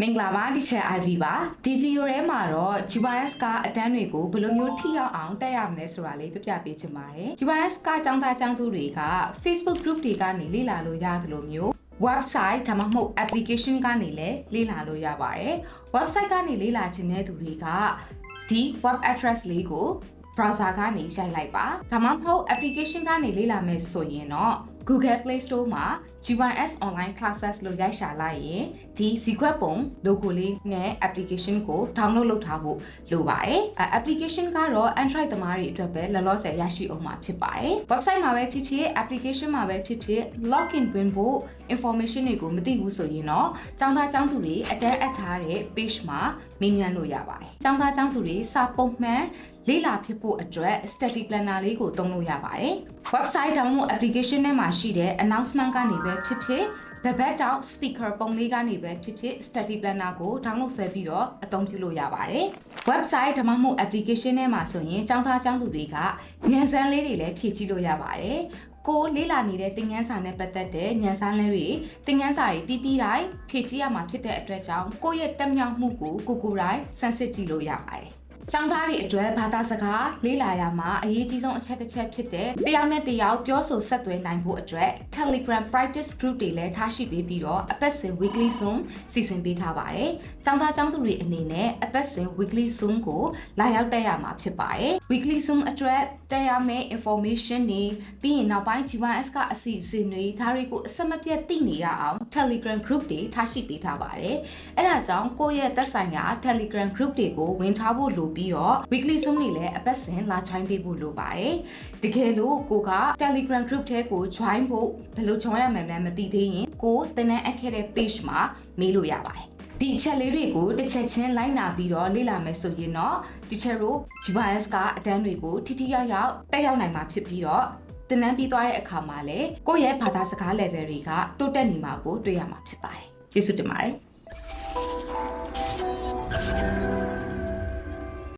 မင်္ဂလာပါတီချာ IV ပါဒီဗီဒီယိုထဲမှာတော့ GYS ကအတန်းတွေကိုဘယ်လိုမျိုးထိရောက်အောင်တက်ရမလဲဆိုတာလေးပြပြပေးချင်ပါတယ် GYS ကចောင်းသားចောင်းသူတွေက Facebook group တွေကနေလေ့လာလို့ရတယ်လို့မျိုး website ဒါမှမဟုတ် application ကနေလည်းလေ့လာလို့ရပါတယ် website ကနေလေ့လာခြင်းတဲ့သူတွေကဒီ web address လေးကို browser ကနေရိုက်လိုက်ပါဒါမှမဟုတ် application ကနေလေ့လာမယ်ဆိုရင်တော့ Google Play Store မှာ GYS Online Classes လို့ရိုက်ရှာလိုက်ရင်ဒီ secret ပုံ logo လေးနဲ့ application ကို download လုပ်ထားဖို့လိုပါတယ်အဲ application ကတော့ Android သမားတွေအတွက်ပဲလောလောဆယ်ရရှိအောင်မှာဖြစ်ပါတယ် website မှာပဲဖြစ်ဖြစ် application မှာပဲဖြစ်ဖြစ် login ဝင်ဖို့ information တွေကိုမသိဘူးဆိုရင်တော့ចောင်းသားចောင်းသူတွေအတန်းအပ်ထားတဲ့ page မှာမေးမြန်းလို့ရပါတယ်ចောင်းသားចောင်းသူတွေစာပုံမှန်လေ့လာဖြစ်ဖို့အတွက် study planner လေးကိုသုံးလို့ရပါတယ် website download application ထဲမှာရှိတဲ့ announcement ကနေပဲဖြစ်ဖြစ်ဘဘက်တောက် speaker ပုံလေးကနေပဲဖြစ်ဖြစ် study planner ကို download ဆွဲပြီးတော့အသုံးပြုလို့ရပါတယ် website ဒါမှမဟုတ် application ထဲမှာဆိုရင်ចောင်းသားចောင်းသူတွေကဉာဏ်စမ်းလေးတွေလည်းဖြည့်ကြည့်လို့ရပါတယ် ကိုလေးလာနေတဲ့သင်ခန်းစာနဲ့ပတ်သက်တဲ့ဉာဏ်စမ်းလေးတွေသင်ခန်းစာတွေတီးပြီးတိုင်းဖြည့်ကြည့်ရမှာဖြစ်တဲ့အတွက်ကြောင့်ကိုယ့်ရဲ့တက်မြောက်မှုကိုကိုကိုယ်တိုင်စမ်းစစ်ကြည့်လို့ရပါတယ်။ ကျောင်းသားတွေအတွက်ဘာသာစကားလေးလာရမှာအရေးကြီးဆုံးအချက်တစ်ချက်ဖြစ်တဲ့တယောက်နဲ့တယောက်ပြောဆိုဆက်သွယ်နိုင်ဖို့အတွက် Telegram practice group တွေလည်းထားရှိပေးပြီးတော့အပတ်စဉ် weekly Zoom စီစဉ်ပေးထားပါတယ်။ကျောင်းသားကျောင်းသူတွေအနေနဲ့အပတ်စဉ် weekly Zoom ကိုလာရောက်တက်ရမှာဖြစ်ပါတယ်။ weekly Zoom အတွက်တက်ရမယ့် information တွေပြီးရင်နောက်ပိုင်း GYS ကအစီအစဉ်တွေဒါတွေကိုအဆက်မပြတ်သိနေရအောင် Telegram group တွေထားရှိပေးထားပါတယ်။အဲဒါကြောင့်ကိုယ့်ရဲ့သက်ဆိုင်ရာ Telegram group တွေကိုဝင်ထားဖို့လိုပြီးတော့ weekly Zoom တွေလည်းအပတ်စဉ်လာ join ပေးဖို့လိုပါတယ်။တကယ်လို့ကိုက Telegram group ထဲကို join ဖို့ဘယ်လို join ရမှန်းလည်းမသိသေးရင်ကိုတင်တဲ့အပ်ခဲ့တဲ့ page မှာမေးလို့ရပါတယ်။ဒီအချက်လေးတွေကိုတစ်ချက်ချင်းလိုက်နာပြီးတော့လေ့လာမယ်ဆိုရင်တော့ teacher တို့ GYS ကအတန်းတွေကိုထိထိရောက်ရောက်တက်ရောက်နိုင်မှာဖြစ်ပြီးတော့တင်နန်းပြီးသွားတဲ့အခါမှာလည်းကိုယ့်ရဲ့ဘာသာစကား level တွေကတိုးတက်နေမှာကိုတွေ့ရမှာဖြစ်ပါတယ်။ကျေးဇူးတင်ပါတယ်။